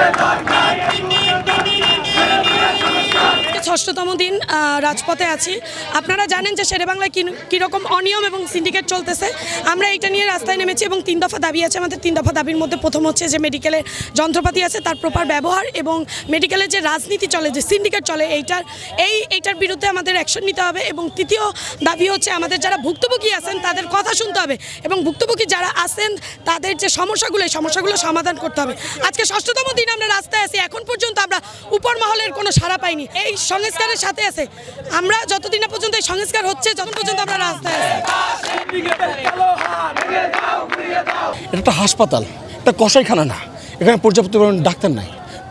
Thank you. ষষ্ঠতম দিন রাজপথে আছি। আপনারা জানেন যে শেরেবাংলায় কীরকম অনিয়ম এবং সিন্ডিকেট চলতেছে। আমরা এটা নিয়ে রাস্তায় নেমেছি এবং তিন দফা দাবি আছে। আমাদের তিন দফা দাবির মধ্যে প্রথম হচ্ছে যে মেডিকেলের যন্ত্রপাতি আছে, তার প্রপার ব্যবহার এবং মেডিকেলের যে রাজনীতি চলে, যে সিন্ডিকেট চলে, এইটার এই এইটার বিরুদ্ধে আমাদের অ্যাকশন নিতে হবে এবং তৃতীয় দাবি হচ্ছে আমাদের যারা ভুক্তভোগী আছেন, তাদের কথা শুনতে হবে এবং ভুক্তভোগী যারা আছেন, তাদের যে সমস্যাগুলো, এই সমস্যাগুলো সমাধান করতে হবে। আজকে ষষ্ঠতম দিন আমরা রাস্তায় আছি। এখন পর্যন্ত আমরা উপর মহলের কোনো সাড়া পাইনি। এই সংস্কারের সাথে আছে। আমরা যতদিন পর্যন্ত এই সংস্কার হচ্ছে যতক্ষণ পর্যন্ত আমরা রাস্তায় এটা একটা হাসপাতাল, এটা কসাইখানা না। এখানে পর্যাপ্ত পরিমাণ ডাক্তার নাই,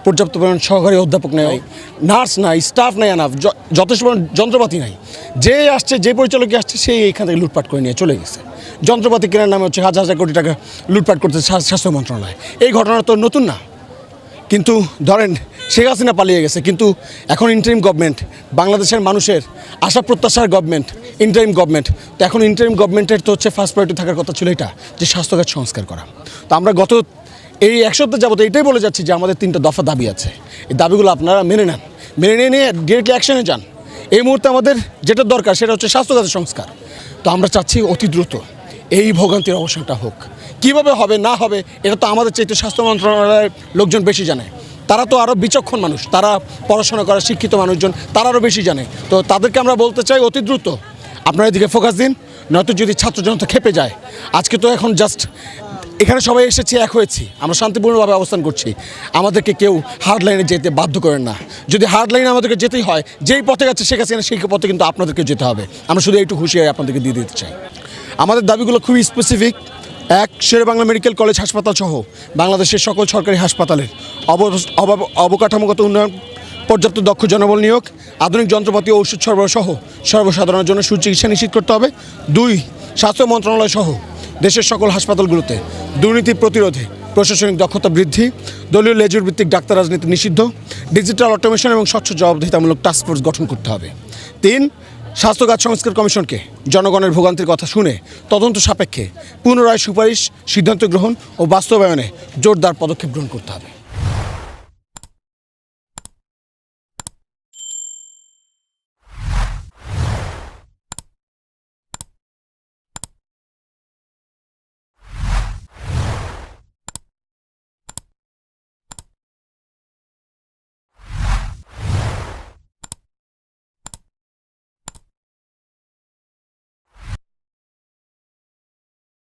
পর্যাপ্ত পরিমাণ সহকারী অধ্যাপক নেই, নার্স নাই, স্টাফ নাই আনাফ যথেষ্ট পরিমাণ যন্ত্রপাতি নাই। যে আসছে, যে পরিচালকে আসছে সেই এখান থেকে লুটপাট করে নিয়ে চলে গেছে। যন্ত্রপাতি কেনার নামে হচ্ছে হাজার হাজার কোটি টাকা লুটপাট করতেছে স্বা- স্বাস্থ্য মন্ত্রণালয়। এই ঘটনা তো নতুন না। কিন্তু ধরেন শেখ হাসিনা পালিয়ে গেছে, কিন্তু এখন ইন্টারিম গভর্নমেন্ট বাংলাদেশের মানুষের আশা প্রত্যাশার গভর্নমেন্ট ইন্টারিম গভর্নমেন্ট তো এখন ইন্টারিম গভর্নমেন্টের তো হচ্ছে ফার্স্ট প্রায়োরিটি থাকার কথা ছিল এটা, যে স্বাস্থ্যখাত সংস্কার করা। তো আমরা গত এই এক সপ্তাহ যাবত এটাই বলে যাচ্ছি যে আমাদের তিনটা দফা দাবি আছে। এই দাবিগুলো আপনারা মেনে নেন। মেনে নিয়ে নিয়ে ডিরেক্টলি অ্যাকশনে যান। এই মুহূর্তে আমাদের যেটা দরকার সেটা হচ্ছে স্বাস্থ্যখাতের সংস্কার। তো আমরা চাচ্ছি অতি দ্রুত এই ভোগান্তির অবসানটা হোক। কীভাবে হবে, না হবে, এটা তো আমাদের চাইতে স্বাস্থ্য মন্ত্রণালয়ের লোকজন বেশি জানে। তারা তো আরও বিচক্ষণ মানুষ, তারা পড়াশোনা করা শিক্ষিত মানুষজন, তারা আরও বেশি জানে। তো তাদেরকে আমরা বলতে চাই অতি দ্রুত, আপনারা এদিকে ফোকাস দিন, নয়তো যদি ছাত্র জনতা খেপে যায়, আজকে তো এখন জাস্ট এখানে সবাই এসেছি, এক হয়েছি। আমরা শান্তিপূর্ণভাবে অবস্থান করছি। আমাদেরকে কেউ হার্ড লাইনে যেতে বাধ্য করেন না। যদি হার্ড লাইনে আমাদেরকে যেতেই হয়, যেই পথে গেছে শেখ হাসিনা সেই পথে কিন্তু আপনাদেরকে যেতে হবে। আমরা শুধু একটু খুশি হয়ে আপনাদেরকে দিয়ে দিতে চাই। আমাদের দাবিগুলো খুবই স্পেসিফিক এক শেরেবাংলা মেডিকেল কলেজ হাসপাতাল সহ বাংলাদেশের সকল সরকারি হাসপাতালের অব- অব- অবকাঠামোগত উন্নয়ন, পর্যাপ্ত দক্ষ জনবল নিয়োগ, আধুনিক যন্ত্রপাতি ও ওষুধ সরবরাহ সহ সর্বসাধারণের জন্য সুচিকিৎসা নিশ্চিত করতে হবে। দুই, স্বাস্থ্য মন্ত্রণালয় সহ দেশের সকল হাসপাতালগুলোতে দুর্নীতি প্রতিরোধে প্রশাসনিক দক্ষতা বৃদ্ধি, দলীয় লেজুর ভিত্তিক ডাক্তার রাজনীতি নিষিদ্ধ, ডিজিটাল অটোমেশন এবং স্বচ্ছ জবাবদিহিতামূলক টাস্কফোর্স গঠন করতে হবে। তিন স্বাস্থ্যখাত সংস্কার কমিশনকে জনগণের ভোগান্তির কথা শুনে তদন্ত সাপেক্ষে পুনরায় সুপারিশ, সিদ্ধান্ত গ্রহণ ও বাস্তবায়নে জোরদার পদক্ষেপ গ্রহণ করতে হবে।